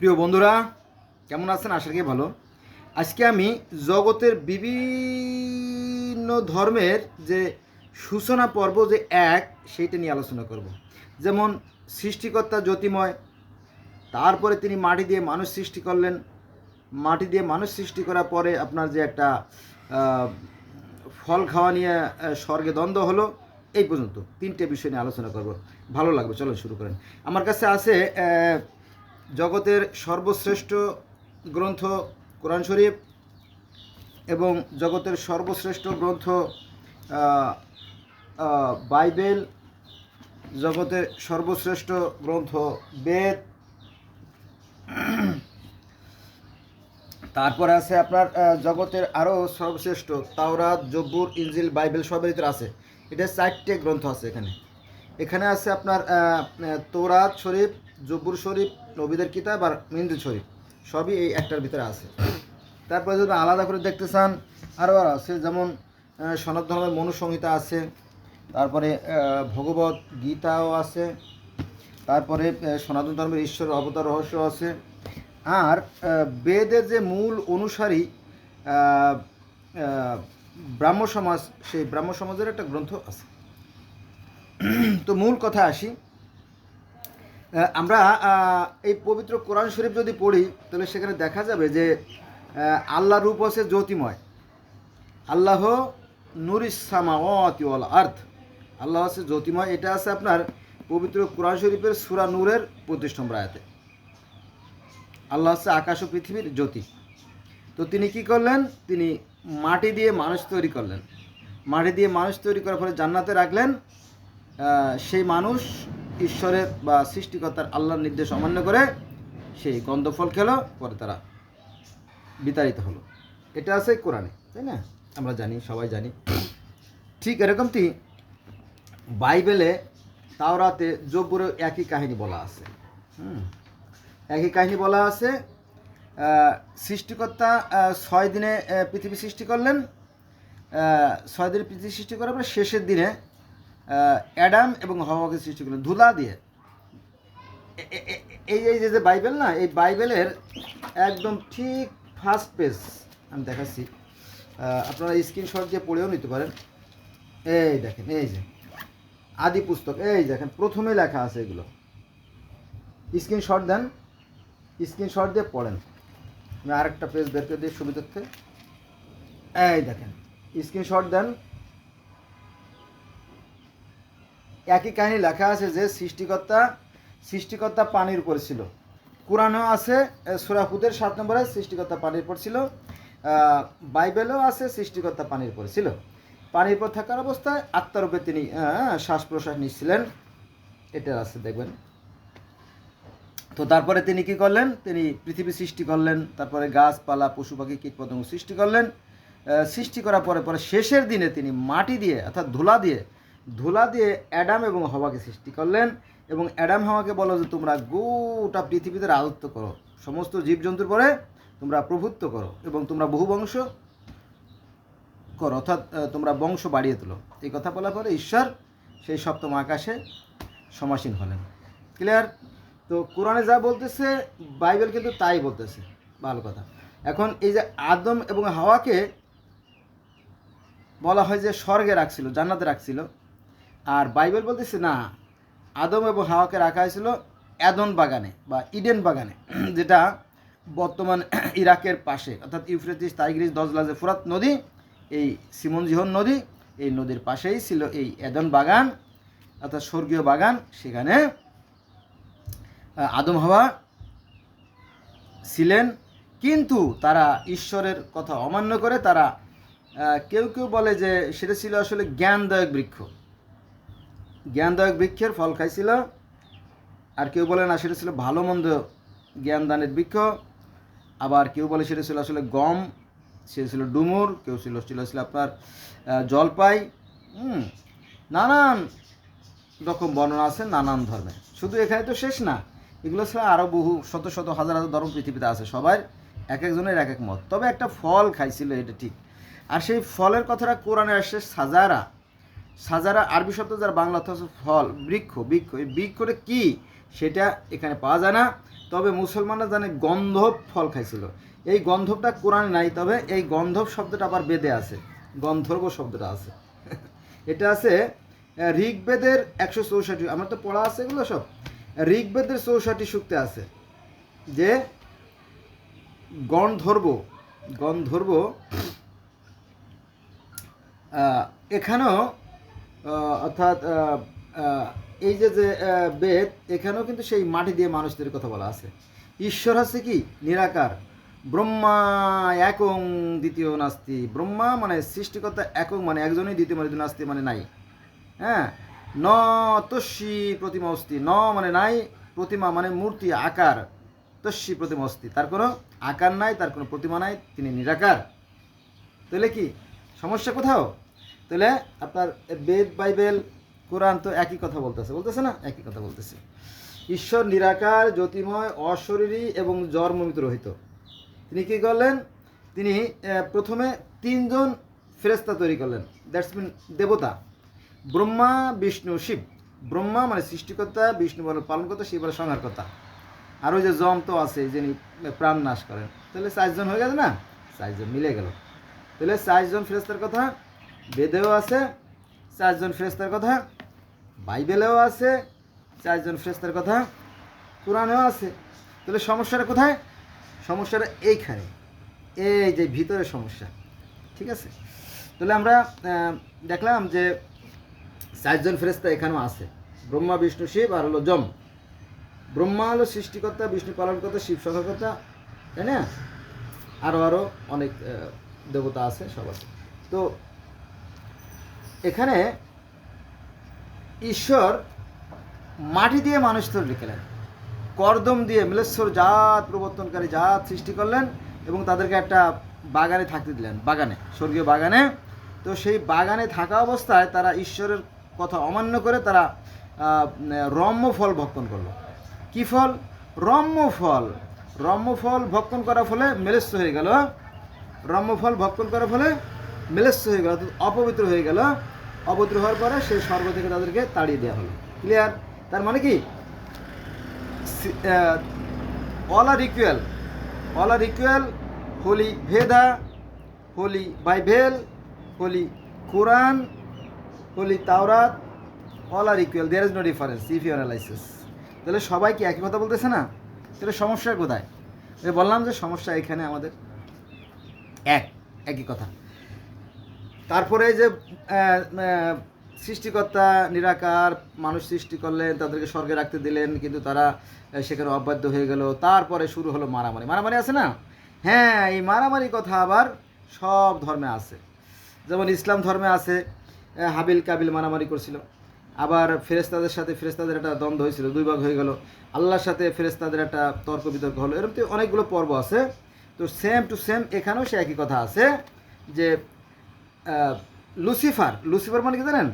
প্রিয় বন্ধুরা, কেমন আছেন? আশা করি ভালো। আজকে আমি জগতের বিভিন্ন ধর্মের যে সূচনা পর্ব যে এক, সেইটা নিয়ে আলোচনা করব। যেমন সৃষ্টিকর্তা জ্যোতিময়, তারপরে তিনি মাটি দিয়ে মানুষ সৃষ্টি করলেন। মাটি দিয়ে মানুষ সৃষ্টি করার পরে আপনার যে একটা ফল খাওয়া নিয়ে স্বর্গে দ্বন্দ্ব হলো, এই পর্যন্ত। তিনটে বিষয় নিয়ে আলোচনা করব। ভালো লাগবে চলো শুরু করেন। আমার কাছে আছে জগতের সর্বশ্রেষ্ঠ গ্রন্থ কোরআন শরীফ এবং জগতের সর্বশ্রেষ্ঠ গ্রন্থ বাইবেল, জগতের সর্বশ্রেষ্ঠ গ্রন্থ বেদ। তারপরে আছে আপনার জগতের আরও সর্বশ্রেষ্ঠ তাওরাত, জব্বুর ইঞ্জিল বাইবেল সবের ভিতরে আছে। এটা চারটে গ্রন্থ আছে এখানে। এখানে আছে আপনার তৌরাত শরীফ জব্বুর শরীফ নবীদের কিতাব আর ইনজিল শরীফ সবই এই একটার ভিতরে আছে। তারপরে যদি আলাদা করে দেখতে চান আরও আর আছে যেমন আহ, সনাতন ধর্মের মনুসংহিতা আছে তারপরে ভগবত গীতাও আছে তারপরে সনাতন ধর্মের ঈশ্বরের অবতার রহস্য আছে আর বেদের যে মূল অনুসারী ব্রাহ্ম সমাজ সেই ব্রাহ্ম সমাজের একটা গ্রন্থ আছে। তো মূল কথা আসি আমরা এই পবিত্র কোরআন শরীফ যদি পড়ি, তাহলে সেখানে দেখা যাবে যে আল্লাহ রূপ আছে জ্যোতিময়। আল্লাহ নুরিসামা ওয়াল আর্থ আল্লাহ আছে জ্যোতিময়। এটা আছে আপনার পবিত্র কোরআন শরীফের সুরা নূরের নম্বর আয়াতে। আল্লাহ হচ্ছে আকাশ ও পৃথিবীর জ্যোতি। তো তিনি কি করলেন? তিনি মাটি দিয়ে মানুষ তৈরি করলেন। মাটি দিয়ে মানুষ তৈরি করার ফলে জান্নাতে রাখলেন সেই মানুষ ঈশ্বরের বা সৃষ্টিকর্তার আল্লাহর নির্দেশ অমান্য করে সেই গন্ধফল খেলো, পরে তারা বিতাড়িত হলো। এটা আছে কোরআনে, তাই না? আমরা জানি, সবাই জানি। ঠিক এরকমটি বাইবেলে তাওরাতে জব্বুরে একই কাহিনী বলা আছে। হুম? একই কাহিনী বলা আছে সৃষ্টিকর্তা ছয় দিনে পৃথিবী সৃষ্টি করলেন। ছয় দিনে পৃথিবী সৃষ্টি করার পর শেষের দিনে অ্যাডাম এবং হওয়াকে সৃষ্টি করলেন। ধুলা দিয়ে। এই এই যে বাইবেল না, এই বাইবেলের একদম ঠিক ফার্স্ট পেজ আমি দেখাচ্ছি। আপনারা স্ক্রিনশট দিয়ে পড়েও নিতে পারেন। এই দেখেন, এই যে, আদি পুস্তক, এই দেখেন, প্রথমে লেখা আছে এগুলো। স্ক্রিনশট দেন স্ক্রিনশট দিয়ে পড়েন। আমি আরেকটা পেজ বের করে দিই সুবিধার্থে। এই দেখেন স্ক্রিনশট দেন একই কাহিনী লেখা আছে যে সৃষ্টিকর্তা সৃষ্টিকর্তা পানির উপর ছিল। কোরআনেও আছে সুরাহুদের সাত নম্বরে সৃষ্টিকর্তা পানির উপর ছিল বাইবেলেও আছে সৃষ্টিকর্তা পানির উপর ছিল। পানির উপর থাকার অবস্থায় আত্মারূপে তিনি শ্বাস প্রশ্বাস নিচ্ছিলেন। এটা আছে, দেখবেন। তো তারপরে তিনি কি করলেন? তিনি পৃথিবী সৃষ্টি করলেন, তারপরে গাছপালা, পশু পাখি, কীটপতঙ্গ সৃষ্টি করলেন। সৃষ্টি করার পরে পরে শেষের দিনে তিনি মাটি দিয়ে, অর্থাৎ ধুলা দিয়ে ধুলা দিয়ে অ্যাডাম এবং হওয়াকে সৃষ্টি করলেন এবং অ্যাডাম হওয়াকে বলো যে তোমরা গোটা পৃথিবীতে রাজত্ব করো, সমস্ত জীবজন্তুর পরে তোমরা প্রভুত্ব করো এবং তোমরা বহু বংশ করো, অর্থাৎ তোমরা বংশ বাড়িয়ে তোলো। এই কথা বলার পরে ঈশ্বর সেই সপ্তম আকাশে সমাসীন হলেন। ক্লিয়ার তো কোরআনে যা বলতেছে, বাইবেল কিন্তু তাই বলতেছে। ভালো কথা। এখন এই যে আদম এবং হাওয়াকে বলা হয় যে স্বর্গে রাখছিল, জান্নাতে রাখছিল আর বাইবেল বলতেছে, না, আদম এবং হাওয়াকে রাখা হয়েছিল অ্যাদন বাগানে বা ইডেন বাগানে, যেটা বর্তমান ইরাকের পাশে। অর্থাৎ ইউফ্রেটিস টাইগ্রিস দজলাজে, ফুরাত নদী, এই সিমন জিহন নদী, এই নদীর পাশেই ছিল এই অ্যাদন বাগান, অর্থাৎ স্বর্গীয় বাগান। সেখানে আদম, হাওয়া ছিলেন, কিন্তু তারা ঈশ্বরের কথা অমান্য করে, তারা কেউ কেউ বলে যে সেটা ছিল আসলে জ্ঞানদায়ক বৃক্ষ। জ্ঞানদায়ক বৃক্ষের ফল খাইছিল। আর কেউ বলে না, সেটা ছিল ভালো মন্দ জ্ঞানদানের বৃক্ষ। আবার কেউ বলে সেটা ছিল আসলে গম, সেটা ছিল ডুমুর, কেউ ছিল ছিল ছিল আপনার জলপাই। হুম, নানান রকম বর্ণনা আছে, নানান ধর্মে। শুধু এখানে তো শেষ না, এগুলো ছাড়া আরও বহু, শত শত, হাজার হাজার ধর্ম পৃথিবীতে আছে সবার, এক একজনের এক এক মত। তবে একটা ফল খাইছিল, এটা ঠিক। আর সেই ফলের কথাটা কোরআনে আসছে সাজারা। সাজারা আরবি শব্দ যার বাংলা অর্থ ফল বৃক্ষ। বৃক্ষ এই বৃক্ষটা কি? সেটা এখানে পাওয়া যায় না। তবে মুসলমানরা জানে গন্ধব ফল খাইছিল। এই গন্ধবটা কোরআনে নাই তবে এই গন্ধব শব্দটা আবার বেদে আছে। গন্ধর্ব শব্দটা আছে। এটা আছে ঋগ্বেদের একশো চৌষট্টি আমার তো পড়া আছে এগুলো সব। ঋগ্বেদের চৌষট্টি সূক্তে আছে যে গণধর্ব আহ, এখানেও অর্থাৎ এই যে যে বেদ, এখানেও কিন্তু সেই মাটি দিয়ে মানুষদের কথা বলা আছে। ঈশ্বর হচ্ছে কি? নিরাকার। ব্রহ্মা একং দ্বিতীয় নাস্তি। ব্রহ্মা মানে সৃষ্টিকর্তা একক মানে একজনই দ্বিতীয় মানে নাস্তি মানে নাই। হ্যাঁ? ন তস্যি প্রতিমা অস্তি। ন মানে নাই, প্রতিমা মানে মূর্তি, আকার। তস্যি প্রতিমা অস্তি। তার কোনো আকার নাই, তার কোনো প্রতিমা নাই, তিনি নিরাকার। তাহলে কি? সমস্যা কোথাও? তাহলে আপনার বেদ, বাইবেল, কোরআন তো একই কথা বলতেছে বলতেছে না? একই কথা বলতেছে। ঈশ্বর নিরাকার জ্যোতিময় অশরীরী এবং জন্মমিত রহিত। তিনি কি করলেন? তিনি প্রথমে তিনজন ফেরেস্তা তৈরি করলেন। দ্যাটস মিন দেবতা। ব্রহ্মা, বিষ্ণু, শিব। ব্রহ্মা মানে সৃষ্টিকর্তা, বিষ্ণু বলে পালনকর্তা, শিব বলে সংহারকর্তা। আর ওই যে জম তো আছে, যিনি প্রাণ নাশ করেন। তাহলে চারজন হয়ে গেছে না? চারজন মিলে গেল। তাহলে চারজন ফেরেস্তার কথা বেদেও আছে, চারজন ফেরেস্তার কথা, বাইবেলেও আছে, চারজন ফেরেস্তার কথা, কোরআনেও আছে। তাহলে সমস্যাটা কোথায়? সমস্যাটা এইখানে। এই যে ভিতরে সমস্যা, ঠিক আছে? তাহলে আমরা দেখলাম যে চারজন ফেরেস্তা এখানেও আছে। ব্রহ্মা, বিষ্ণু, শিব আর হলো যম। ব্রহ্মা হলো সৃষ্টিকর্তা, বিষ্ণু পালনকর্তা, শিব সংহারকর্তা তাই না? আরও আরও অনেক দেবতা আছে, সব আছে। তো এখানে ঈশ্বর মাটি দিয়ে মানুষ তৈরি লিখলেন, কর্দম দিয়ে মিলেশ্বর জাত প্রবর্তনকারী জাত সৃষ্টি করলেন এবং তাদেরকে একটা বাগানে থাকতে দিলেন, বাগানে, স্বর্গীয় বাগানে। তো সেই বাগানে থাকা অবস্থায় তারা ঈশ্বরের কথা অমান্য করে তারা রম্য ফল ভক্ষণ করল। কি ফল? রম্য ফল। রম্য ফল ভক্ষণ করার ফলে মেলেস্য হয়ে গেল। রম্য ফল ভক্ষণ করার ফলে মেলেস্য হয়ে গেল, অপবিত্র হয়ে গেল। অপবিত্র হওয়ার পরে সেই স্বর্গ থেকে তাদেরকে তাড়িয়ে দেওয়া হলো। ক্লিয়ার তার মানে কি? All are equal all are equal holy Veda holy Bible holy Quran holy Torah all are equal there is no difference if you analysis তাহলে সবাই কি একই কথা বলতেছে না? তাহলে সমস্যা কোথায়? বললাম যে সমস্যা এখানে আমাদের এক, একই কথা। তারপরে যে সৃষ্টিকর্তা নিরাকার, মানুষ সৃষ্টি করলেন, তাদেরকে স্বর্গে রাখতে দিলেন, কিন্তু তারা সেখানে অবাধ্য হয়ে গেল। তারপরে শুরু হলো মারামারি। মারামারি আছে না? হ্যাঁ এই মারামারি কথা আবার সব ধর্মে আছে। যেমন ইসলাম ধর্মে আছে হাবিল কাবিল মারামারি করছিল। আবার ফেরেস্তাদের সাথে ফেরেস্তাদের একটা দ্বন্দ্ব হয়েছিল, দুই ভাগ হয়ে গেল। আল্লাহর সাথে ফেরেস্তাদের একটা তর্ক বিতর্ক হলো। এরকম তো অনেকগুলো পর্ব আছে। তো সেম টু সেম এখানেও সে একই কথা আছে যে লুসিফার লুসিফার মানে কি জানেন?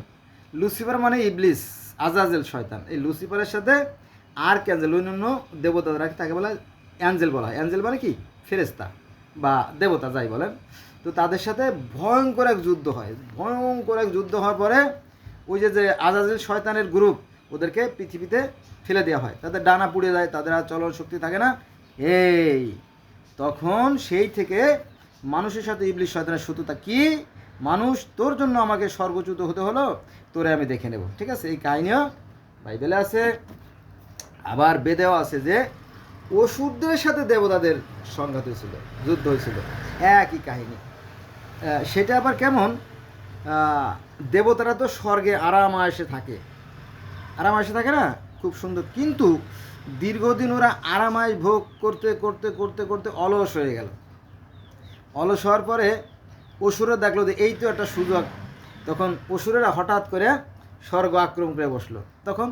লুসিফার মানে ইবলিস, আজাজেল শয়তান। এই লুসিফারের সাথে আর ক্যাঞ্জেল অন্যান্য দেবতারা তাকে বলা অ্যাঞ্জেল বলা হয়। অ্যাঞ্জেল মানে কি? ফেরেস্তা বা দেবতা যাই বলেন। তো তাদের সাথে ভয়ঙ্কর এক যুদ্ধ হয়। ভয়ঙ্কর এক যুদ্ধ হওয়ার পরে ওই যে যে আজাজেল শয়তানের গ্রুপ, ওদেরকে পৃথিবীতে ফেলে দেওয়া হয়। তাদের ডানা পুড়ে যায়, তাদের আর চলন শক্তি থাকে না। এই, তখন সেই থেকে মানুষের সাথে ইবলিশ শয়তানের শত্রুতা কি? মানুষ, তোর জন্য আমাকে স্বর্গচ্যুত হতে হলো, তোরে আমি দেখে নেব। ঠিক আছে? এই কাহিনীও বাইবেলে আছে। আবার বেদেও আছে যে, অসুরদের সাথে দেবতাদের সংঘাত হয়েছিল, যুদ্ধ হয়েছিল। একই কাহিনী। সেটা আবার কেমন? দেবতারা তো স্বর্গে আরাম আয়েসে থাকে। আরাম আয়েসে থাকে না? খুব সুন্দর। কিন্তু দীর্ঘদিন ওরা আরামায় ভোগ করতে করতে করতে করতে অলস হয়ে গেল। অলস হওয়ার পরে অসুররা দেখল যে এই তো একটা সুযোগ। তখন অসুরেরা হঠাৎ করে স্বর্গ আক্রমণ করে বসল। তখন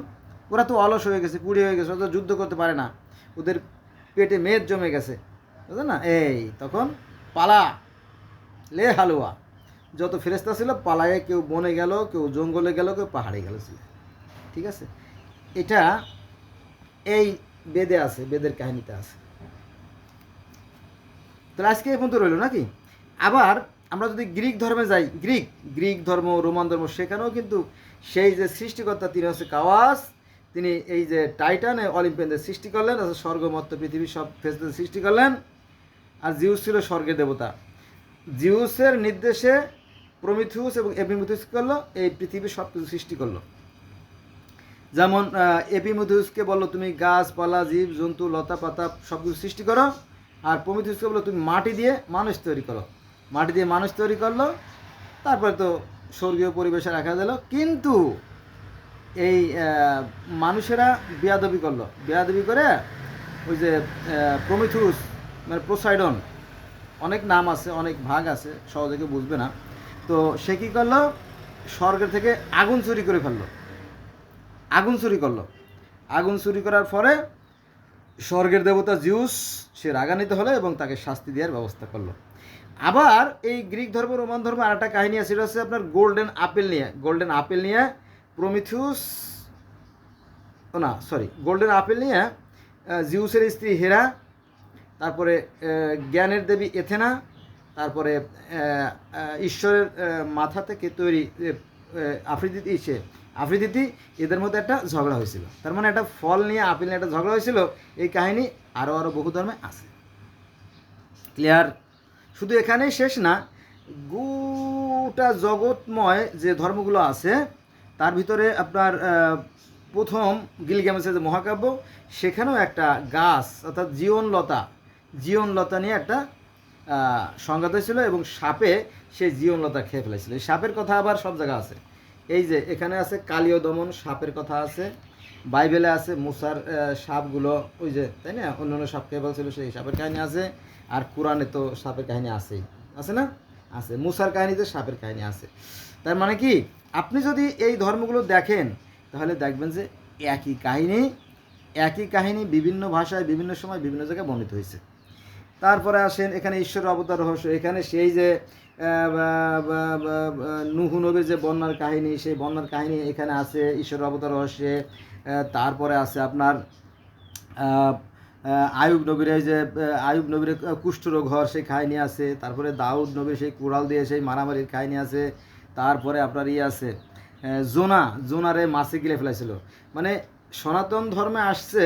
ওরা তো অলস হয়ে গেছে, কুড়ি হয়ে গেছে, ওরা যুদ্ধ করতে পারে না। ওদের পেটে মেদ জমে গেছে, বুঝলেন না? এই, তখন পালা, লে হালুয়া। যত ফেরেস্তা ছিল পালায়ে কেউ বনে গেল, কেউ জঙ্গলে গেল, কেউ পাহাড়ে গেল। ছিল ঠিক আছে? এটা এই বেদে আছে, বেদের কাহিনীতে আছে। তাহলে আজকে এই পর্যন্ত রইল নাকি? আবার আমরা যদি গ্রিক ধর্মে যাই, গ্রিক গ্রিক ধর্ম, রোমান ধর্ম, সেখানেও কিন্তু সেই যে সৃষ্টিকর্তা তিনি হচ্ছে কাওয়াস, তিনি এই যে টাইটান অলিম্পিয়ানদের সৃষ্টি করলেন স্বর্গমত্ত পৃথিবী সব ফেসদের সৃষ্টি করলেন, আর জিউস ছিল স্বর্গের দেবতা। জিউসের নির্দেশে প্রমিথিউস এবং এপিমিথিউস করল, এই পৃথিবী সব কিছু সৃষ্টি করল। যেমন এপিমিথিউসকে বলল, তুমি গাছপালা জীব, জন্তু, লতা, পাতা সব কিছু সৃষ্টি করো। আর প্রমিথিউসকে বলল, তুমি মাটি দিয়ে মানুষ তৈরি করো। মাটি দিয়ে মানুষ তৈরি করল, তারপরে তো স্বর্গীয় পরিবেশে রাখা গেল। কিন্তু এই মানুষেরা বেয়াদবি করল। বেয়াদবি করে ওই যে প্রমিথুস মানে প্রোসাইডন অনেক নাম আছে, অনেক ভাগ আছে, সহজে কেউ বুঝবে না। তো সে কী করল? স্বর্গের থেকে আগুন চুরি করে ফেলল। আগুন চুরি করল। আগুন চুরি করার পরে স্বর্গের দেবতা জিউস সে রাগান্বিত হলো এবং তাকে শাস্তি দেওয়ার ব্যবস্থা করল। আবার এই গ্রিক ধর্ম, রোমান ধর্ম, আর একটা কাহিনী আছে, সেটা হচ্ছে আপনার গোল্ডেন আপেল নিয়ে। গোল্ডেন আপেল নিয়ে প্রমিথিউস না সরি গোল্ডেন আপেল নিয়ে জিউসের স্ত্রী হেরা, তারপরে জ্ঞানের দেবী এথেনা, তারপরে ঈশ্বরের মাথা থেকে তৈরি আফ্রিদিতি, ইসে, আফ্রিদিতি, এদের মধ্যে একটা ঝগড়া হয়েছিল। তার মানে একটা ফল নিয়ে আপেল নিয়ে একটা ঝগড়া হয়েছিল। এই কাহিনী আরও আরও বহু ধর্মে আছে। ক্লিয়ার শুধু এখানেই শেষ না, গোটা জগৎময় যে ধর্মগুলো আছে, তার ভিতরে আপনার প্রথম গিলগ্যামেসের যে মহাকাব্য, সেখানেও একটা গাছ, অর্থাৎ জীবনলতা জীবনলতা নিয়ে একটা সংঘাত হয়েছিল এবং সাপে সে জীবনলতা খেয়ে ফেলেছিল। এই সাপের কথা আবার সব জায়গায় আছে। এই যে এখানে আছে কালীয় দমন, সাপের কথা আছে, বাইবেলে আছে মুসার সাপগুলো, ওই যে, তাই না? অন্য অন্য সাপ খেয়ে ফেলছিল, সেই সাপের কাহিনী আছে। আর কোরআনে তো সাপের কাহিনী আছেই আছে না? আছে। মুসার কাহিনীতে সাপের কাহিনী আছে। তার মানে কি? আপনি যদি এই ধর্মগুলো দেখেন, তাহলে দেখবেন যে একই কাহিনী একই কাহিনী বিভিন্ন ভাষায়, বিভিন্ন সময়, বিভিন্ন জায়গায় বর্ণিত হয়েছে। তারপরে আসেন, এখানে ঈশ্বর অবতার রহস্য। এখানে সেই যে নুহু নবীর যে বন্যার কাহিনী, সেই বন্যার কাহিনী এখানে আছে ঈশ্বর অবতার রহস্যে। তারপরে আছে আপনার আয়ুব নবীর এই যে আয়ুব নবীর কুষ্ঠরোগ হওয়ার সেই কাহিনী আছে, তারপরে দাউদ নবীর সেই কুড়াল দিয়ে সেই মারামারির কাহিনী আছে, তারপরে আপনার ইয়ে আছে জোনা, জোনারে মাছে গিলে ফেলেছিল মানে সনাতন ধর্মে আসছে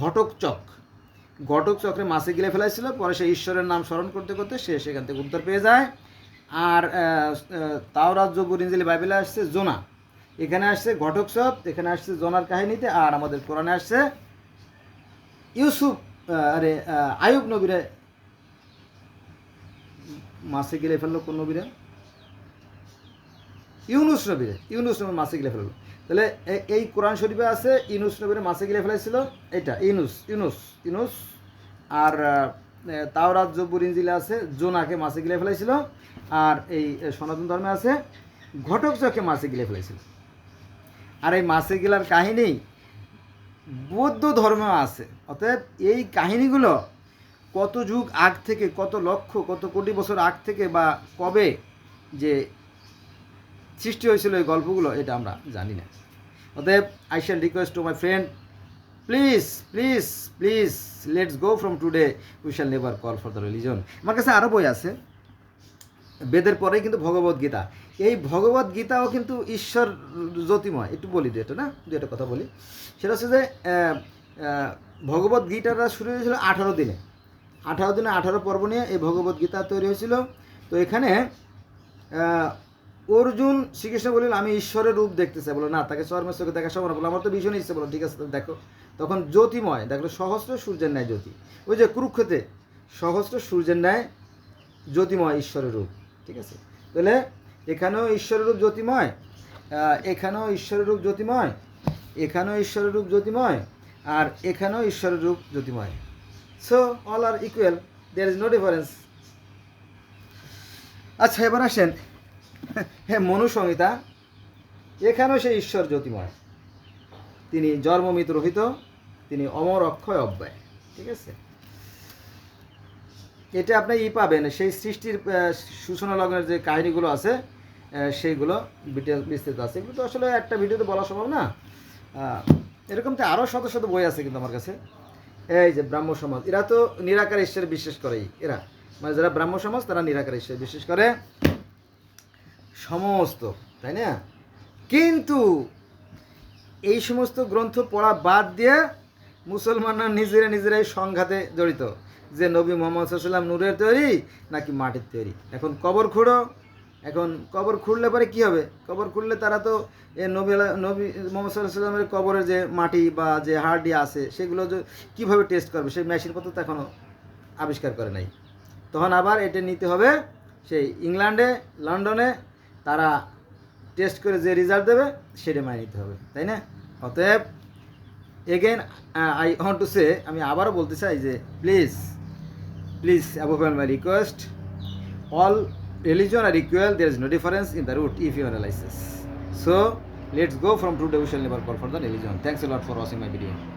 ঘটক চক। ঘটক চক্রে মাছে গিলে ফেলাইছিল, পরে সে ঈশ্বরের নাম স্মরণ করতে করতে সে সেখান থেকে উত্তর পেয়ে যায়। আর তাওরাত জবুর ইঞ্জিলি বাইবেলে আসছে, জোনা। এখানে আসছে ঘটক চক, এখানে আসছে জোনার কাহিনীতে, আর আমাদের কোরআনে আসছে ইউসুফ আরে আয়ুব নবীরে মাসে গিলে ফেলল কোন নবীরে? ইউনুস নবীরে, ইউনুস নবীর মাসে গিলে ফেলল। তাহলে এই কোরআন শরীফে আছে, ইউনুস নবীরে মাসে গিলে ফেলাইছিল, এটা, ইউনুস ইউনুস ইউনুস। আর তাওরাত, জব্বুর ইঞ্জিলে আছে, জোনাকে মাছে গিলে ফেলাইছিল। আর এই সনাতন ধর্মে আছে ঘটক চকে মাসে গিলে ফেলাইছিল। আর এই মাসে গিলার কাহিনী বৌদ্ধ ধর্ম আছে। অতএব এই কাহিনীগুলো কত যুগ আগ থেকে, কত লক্ষ, কত কোটি বছর আগ থেকে বা কবে যে সৃষ্টি হয়েছিল এই গল্পগুলো, এটা আমরা জানি না। অতএব I shall request to my friend please please please let's go from today we shall never call for the religion আমার কাছে আরও বই আছে, বেদের পরেই কিন্তু ভগবত গীতা এই ভগবত গীতাও কিন্তু ঈশ্বর জ্যোতিময়, একটু বলি দু এটা না? দু একটা কথা বলি। সেটা হচ্ছে যে ভগবত গীতাটা শুরু হয়েছিল আঠারো দিনে। আঠারো দিনে আঠারো পর্ব নিয়ে এই ভগবত গীতা তৈরি হয়েছিল। তো এখানে অর্জুন শ্রীকৃষ্ণ বললেন, আমি ঈশ্বরের রূপ দেখতে চাই বলো, না, তাকে চর্মের চোখে দেখা সম্ভব বলো, আমার তো ভীষণ ইচ্ছে। বলো, ঠিক আছে দেখো। তখন জ্যোতিময়, দেখল সহস্র সূর্যের ন্যায় জ্যোতি। ওই যে কুরুক্ষেত্রে, সহস্র সূর্যের ন্যায় জ্যোতিময় ঈশ্বরের রূপ, ঠিক আছে? তাহলে এখানেও ঈশ্বরের রূপ জ্যোতিময় এখানেও ঈশ্বরের রূপ জ্যোতিময়, এখানেও ঈশ্বরের রূপ জ্যোতিময়, আর এখানেও ঈশ্বরের রূপ জ্যোতিময়। So all are equal there is no difference আচ্ছা এবার আসেন। হ্যাঁ মনুসংহিতা, এখানেও সে ঈশ্বর জ্যোতিময়। তিনি জন্মমিত রহিত, তিনি অমর অক্ষয় অব্যয়। ঠিক আছে? এটা আপনি ই পাবেন, সেই সৃষ্টির সূচনা লগ্নের যে কাহিনীগুলো আছে সেইগুলো ডিটেল বিস্তৃত আছে। এগুলো তো আসলে একটা ভিডিওতে বলা সম্ভব না। এরকম তো আরও শত শত বই আছে কিন্তু আমার কাছে। এই যে ব্রাহ্ম সমাজ, এরা তো নিরাকার ঈশ্বরে বিশ্বাস করেই। এরা মানে যারা ব্রাহ্ম সমাজ, তারা নিরাকার ঈশ্বরে বিশ্বাস করে। সমস্ত, তাই না? কিন্তু এই সমস্ত গ্রন্থ পড়া বাদ দিয়ে মুসলমানরা নিজেরা নিজেরাই সংঘাতে জড়িত। যে নবী মোহাম্মদ সাল্লাম নূরের তৈরি নাকি মাটির তৈরি? এখন কবর খুঁড়ো এখন কবর খুঁড়লে পরে কি হবে? কবর খুঁড়লে তারা তো এ নবী নবী মোহাম্মদ সাল্লামের কবরের যে মাটি বা যে হাড়ডি আছে, সেগুলো যে কীভাবে টেস্ট করবে? সেই মেশিনপত্র তো এখনও আবিষ্কার করে নাই। তখন আবার এটা নিতে হবে সেই ইংল্যান্ডে, লন্ডনে, তারা টেস্ট করে যে রেজাল্ট দেবে, সেটা মানে নিতে হবে, তাই না? অতএব again I want to say আমি আবারও বলতে চাই যে please please above my request all religion are equal there is no difference in the root if you analyze this so let's go from devotion never call for the religion. Thanks a lot for watching my video